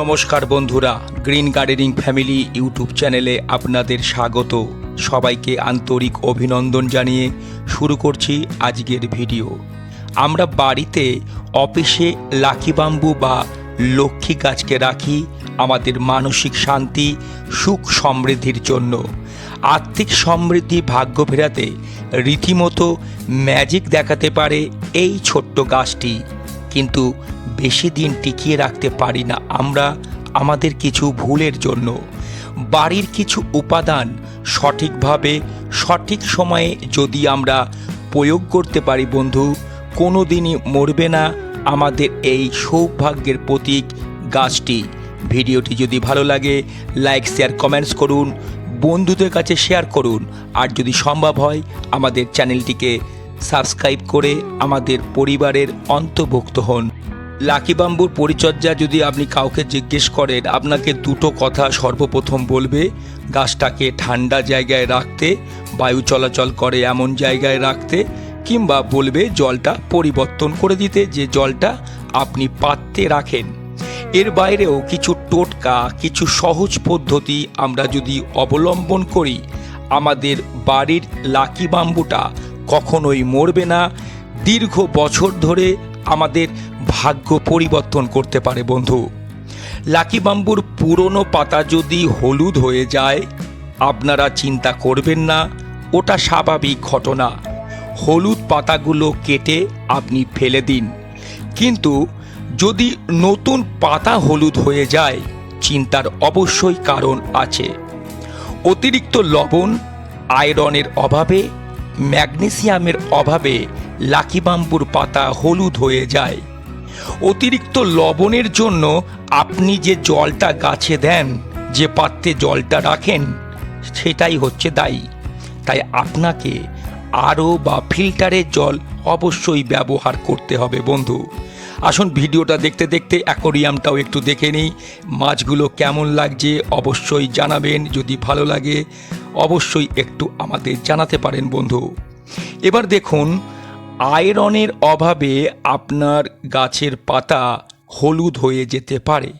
নমস্কার বন্ধুরা, green gardening family YouTube চ্যানেলে আপনাদের স্বাগত। সবাইকে আন্তরিক অভিনন্দন জানিয়ে শুরু করছি আজকের ভিডিও। আমরা বাড়িতে অফিসে লাকি বাম্বু বা লক্ষ্মী গাছকে রাখি আমাদের মানসিক শান্তি, সুখ সমৃদ্ধির জন্য। আর্থিক সমৃদ্ধি, ভাগ্য ফেরাতে রীতিমতো ম্যাজিক দেখাতে পারে এই ছোট্ট গাছটি। কিন্তু বেশি দিন টিকিয়ে রাখতে পারি না আমরা আমাদের কিছু ভুলের জন্য। বাড়ির কিছু উপাদান সঠিকভাবে, সঠিক সময়ে যদি আমরা প্রয়োগ করতে পারি বন্ধু কোনো দিনই মরবে না আমাদের এই সৌভাগ্যের প্রতীক গাছটি। ভিডিওটি যদি ভালো লাগে, লাইক, শেয়ার, কমেন্টস করুন, বন্ধুদের কাছে শেয়ার করুন। আর যদি সম্ভব হয়, আমাদের চ্যানেলটিকে সাবস্ক্রাইব করে আমাদের পরিবারের অন্তর্ভুক্ত হন। লাকি বাম্বুর পরিচর্যা যদি আপনি কাউকে জিজ্ঞেস করেন, আপনাকে দুটো কথা সর্বপ্রথম বলবে, গাছটাকে ঠান্ডা জায়গায় রাখতে, বায়ু চলাচল করে এমন জায়গায় রাখতে, কিংবা বলবে জলটা পরিবর্তন করে দিতে, যে জলটা আপনি পাত্রে রাখেন। এর বাইরেও কিছু টোটকা, কিছু সহজ পদ্ধতি আমরা যদি অবলম্বন করি, আমাদের বাড়ির লাকি বাম্বুটা কখনোই মরবে না। দীর্ঘ বছর ধরে আমাদের ভাগ্য পরিবর্তন করতে পারে, বন্ধু। লাকি বাম্বুর পুরনো পাতা যদি হলুদ হয়ে যায়, আপনারা চিন্তা করবেন না, ওটা স্বাভাবিক ঘটনা। হলুদ পাতাগুলো কেটে আপনি ফেলে দিন। কিন্তু যদি নতুন পাতা হলুদ হয়ে যায়, চিন্তার অবশ্যই কারণ আছে। অতিরিক্ত লবণ, আয়রনের অভাবে, ম্যাগনেসিয়ামের অভাবে লাকি বাম্বুর পাতা হলুদ হয়ে যায়। অতিরিক্ত লবণের জন্য আপনি যে জলটা গাছে দেন, যে পাত্রে জলটা রাখেন, সেটাই হচ্ছে দায়ী। তাই আপনাকে আরও বা ফিল্টারের জল অবশ্যই ব্যবহার করতে হবে বন্ধু। আসুন ভিডিওটা দেখতে দেখতে অ্যাকোরিয়ামটাও একটু দেখে নিই। মাছগুলো কেমন লাগছে অবশ্যই জানাবেন। যদি ভালো লাগে, অবশ্যই একটু আমাদের জানাতে পারেন বন্ধু। এবার দেখুন আয়রনের অভাবে আপনার গাছের পাতা হলুদ হয়ে যেতে পারে।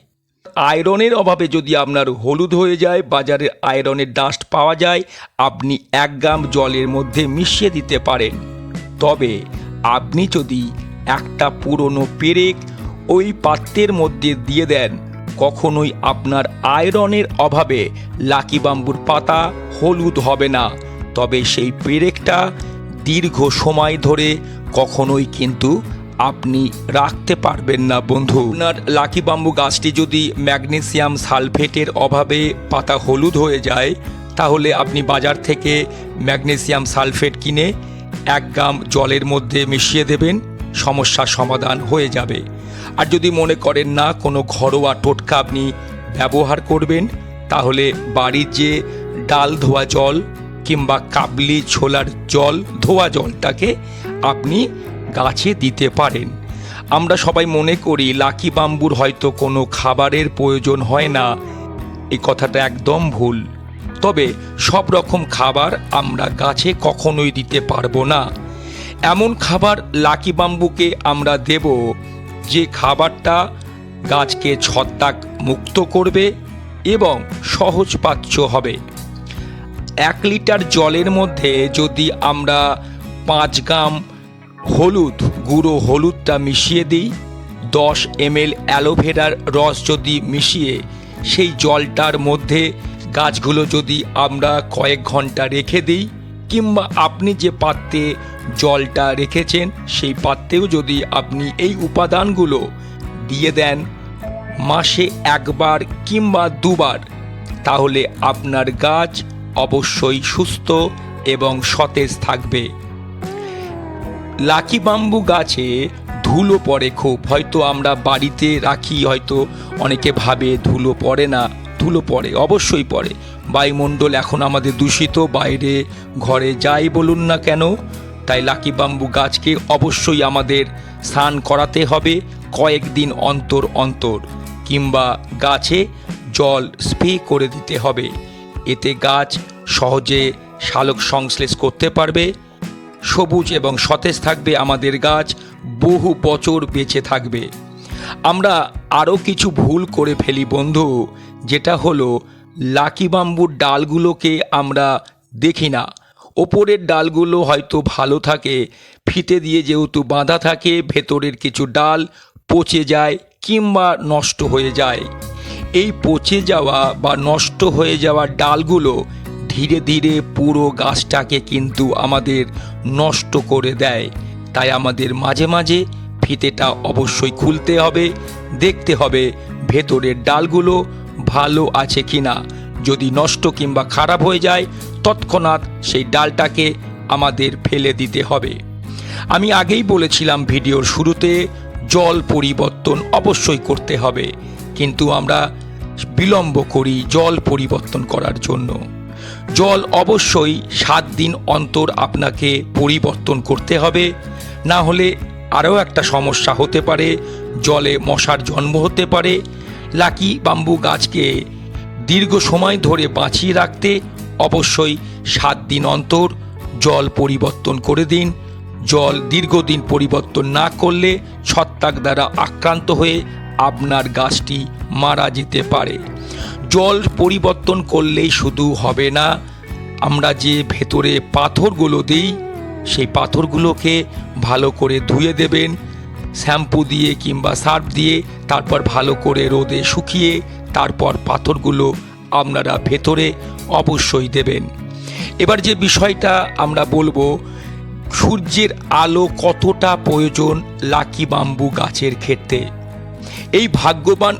আয়রনের অভাবে যদি আপনার হলুদ হয়ে যায়, বাজারে আয়রনের ডাস্ট পাওয়া যায়, আপনি এক গ্রাম জলের মধ্যে মিশিয়ে দিতে পারেন। তবে আপনি যদি একটা পুরনো পেরেক ওই পাত্রের মধ্যে দিয়ে দেন, কখনোই আপনার আয়রনের অভাবে লাকি বাম্বুর পাতা হলুদ হবে না। তবে সেই পেরেকটা দীর্ঘ সময় ধরে কখনোই কিন্তু আপনি রাখতে পারবেন না, বন্ধু। আপনার লাকি বাম্বু গাছটি যদি ম্যাগনেসিয়াম সালফেটের অভাবে পাতা হলুদ হয়ে যায়, তাহলে আপনি বাজার থেকে ম্যাগনেসিয়াম সালফেট কিনে এক গ্রাম জলের মধ্যে মিশিয়ে দেবেন, সমস্যার সমাধান হয়ে যাবে। আর যদি মনে করেন না কোনো ঘরোয়া টোটকা আপনি ব্যবহার করবেন, তাহলে বাড়ির যে ডাল ধোয়া জল কিংবা কাবলি ছোলার জল ধোয়া জলটাকে আপনি গাছে দিতে পারেন। আমরা সবাই মনে করি, লাকি বাম্বুর হয়তো কোনো খাবারের প্রয়োজন হয় না। এই কথাটা একদম ভুল। তবে সব রকম খাবার আমরা গাছে কখনোই দিতে পারব না। এমন খাবার লাকি বাম্বুকে আমরা দেব, যে খাবারটা গাছকে ছত্রাক মুক্ত করবে এবং সহজপাচ্য হবে। এক লিটার জলের মধ্যে যদি আমরা পাঁচ গ্রাম হলুদ গুঁড়ো হলুদটা মিশিয়ে দিই, দশ এমএল অ্যালোভেরার রস যদি মিশিয়ে সেই জলটার মধ্যে গাছগুলো যদি আমরা কয়েক ঘণ্টা রেখে দিই, কিংবা আপনি যে পাত্রে জলটা রেখেছেন সেই পাত্রেও যদি আপনি এই উপাদানগুলো দিয়ে দেন মাসে একবার কিংবা দুবার, তাহলে আপনার গাছ অবশ্যই সুস্থ এবং সতেজ থাকবে। লাকি বাম্বু গাছে ধুলো পড়ে খুব। হয়তো আমরা বাড়িতে রাখি, হয়তো অনেকে ভাবে ধুলো পড়ে না। ধুলো পড়ে, অবশ্যই পড়ে। বায়ুমণ্ডল এখন আমাদের দূষিত, বাইরে ঘরে যাই বলুন না কেন, তাই লাকি বাম্বু গাছকে অবশ্যই আমাদের স্নান করাতে হবে কয়েকদিন অন্তর অন্তর, কিংবা গাছে জল স্প্রে করে দিতে হবে। এতে গাছ সহজে শালক সংশ্লেষ করতে পারবে, সবুজ এবং সতেজ থাকবে আমাদের গাছ, বহু বছর বেঁচে থাকবে। আমরা আরও কিছু ভুল করে ফেলি বন্ধু, যেটা হলো লাকি বাম্বুর ডালগুলোকে আমরা দেখি না। ওপরের ডালগুলো হয়তো ভালো থাকে, ফিতে দিয়ে যেহেতু বাঁধা থাকে, ভেতরের কিছু ডাল পচে যায় কিংবা নষ্ট হয়ে যায়। এই পচে যাওয়া বা নষ্ট হয়ে যাওয়া ডালগুলো ধীরে ধীরে পুরো গাছটাকে কিন্তু আমাদের নষ্ট করে দেয়। তাই আমাদের মাঝে মাঝে ফিতেটা অবশ্যই খুলতে হবে, দেখতে হবে ভেতরের ডালগুলো ভালো আছে কিনা। যদি নষ্ট কিংবা খারাপ হয়ে যায়, তৎক্ষণাৎ সেই ডালটাকে আমাদের ফেলে দিতে হবে। আমি আগেই বলেছিলাম ভিডিওর শুরুতে, জল পরিবর্তন অবশ্যই করতে হবে। কিন্তু আমরা বিলম্ব করি জল পরিবর্তন করার জন্য। জল অবশ্যই সাত দিন অন্তর আপনাকে পরিবর্তন করতে হবে। না হলে আরও একটা সমস্যা হতে পারে, জলে মশার জন্ম হতে পারে। লাকি বাম্বু গাছকে দীর্ঘ সময় ধরে বাঁচিয়ে রাখতে অবশ্যই সাত দিন অন্তর জল পরিবর্তন করে দিন। জল দীর্ঘদিন পরিবর্তন না করলে ছত্রাক দ্বারা আক্রান্ত হয়ে আপনার গাছটি মারা যেতে পারে। জল পরিবর্তন করলেই শুধু হবে না, আমরা যে ভেতরে পাথরগুলো দিই, সেই পাথরগুলোকে ভালো করে ধুয়ে দেবেন, শ্যাম্পু দিয়ে কিংবা সার্ফ দিয়ে, তারপর ভালো করে রোদে শুকিয়ে, তারপর পাথরগুলো আপনারা ভেতরে অবশ্যই দেবেন। এবার যে বিষয়টা আমরা বলব, সূর্যের আলো কতটা প্রয়োজন লাকি বাম্বু গাছের ক্ষেত্রে? এই ভাগ্যবান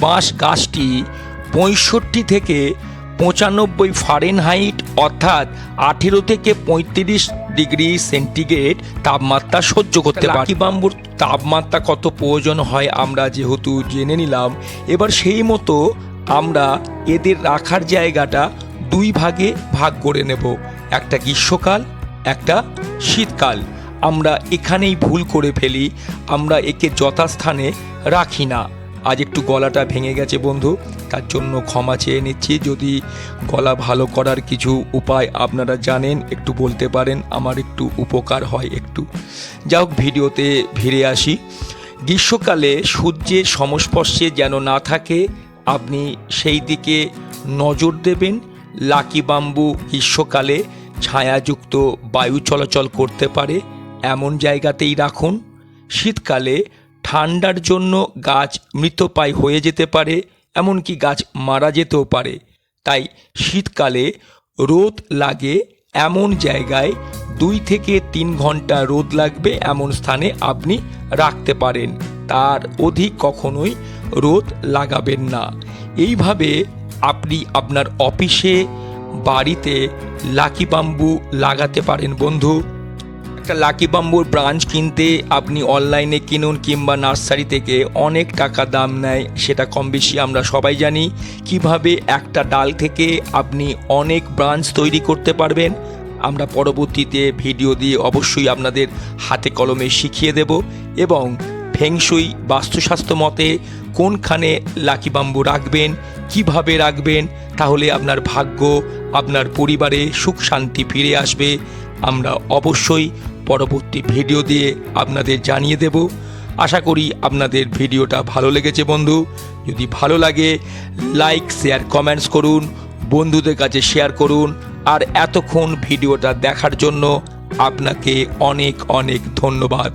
বাঁশ গাছটি পঁয়ষট্টি থেকে পঁচানব্বই ফারেনহাইট অর্থাৎ আঠেরো থেকে পঁয়ত্রিশ ডিগ্রি সেন্টিগ্রেড তাপমাত্রা সহ্য করতে পারে। লাকি বাম্বুর তাপমাত্রা কত প্রয়োজন হয় আমরা যেহেতু জেনে নিলাম। এবার সেই মতো আমরা এদের রাখার জায়গাটা দুই ভাগে ভাগ করে নেব। একটা গ্রীষ্মকাল একটা শীতকাল। আমরা এখানেই ভুল করে ফেলি, আমরা একে যথাস্থানে রাখি না। আজ একটু গলাটা ভেঙে গেছে বন্ধু, তার জন্য ক্ষমা চেয়ে নিচ্ছি। যদি গলা ভালো করার কিছু উপায় আপনারা জানেন, একটু বলতে পারেন, আমার একটু উপকার হয় একটু। যা হোক, ভিডিওতে ফিরে আসি। গ্রীষ্মকালে সূর্যের সংস্পর্শে যেন না থাকে, আপনি সেই দিকে নজর দেবেন। লাকি বাম্বু গ্রীষ্মকালে ছায়াযুক্ত বায়ু চলাচল করতে পারে। এমন জায়গাতেই রাখুন, শীতকালে ঠান্ডার জন্য গাছ মৃতপায় হয়ে যেতে পারে, এমনকি গাছ মারা যেতেও পারে। তাই শীতকালে রোদ লাগে, এমন জায়গায় দুই থেকে তিন ঘণ্টা রোদ লাগবে এমন স্থানে আপনি রাখতে পারেন। তার অধিক কখনোই রোদ লাগাবেন না। এইভাবে আপনি আপনার অফিসে, বাড়িতে লাকি বাম্বু লাগাতে পারেন বন্ধু। একটা লাকি বাম্বুর ব্রাঞ্চ কিনতে আপনি অনলাইনে কিনুন কিংবা নার্সারি থেকে অনেক টাকা দাম নেয়, সেটা কম বেশি আমরা সবাই জানি। কীভাবে একটা ডাল থেকে আপনি অনেক ব্রাঞ্চ তৈরি করতে পারবেন, আমরা পরবর্তীতে ভিডিও দিয়ে অবশ্যই আপনাদের হাতে কলমে শিখিয়ে দেব এবং ফেংশুই বাস্তুস্বাস্থ্য মতে কোনখানে লাকি বাম্বু রাখবেন, কীভাবে রাখবেন, তাহলে আপনার ভাগ্য, আপনার পরিবারে সুখ শান্তি ফিরে আসবে। আমরা অবশ্যই পরবর্তী ভিডিও দিয়ে আপনাদের জানিয়ে দেব। আশা করি আপনাদের ভিডিওটা ভালো লেগেছে বন্ধু। যদি ভালো লাগে, লাইক, শেয়ার, কমেন্টস করুন, বন্ধুদের কাছে শেয়ার করুন। আর এতক্ষণ ভিডিওটা দেখার জন্য আপনাকে অনেক অনেক ধন্যবাদ।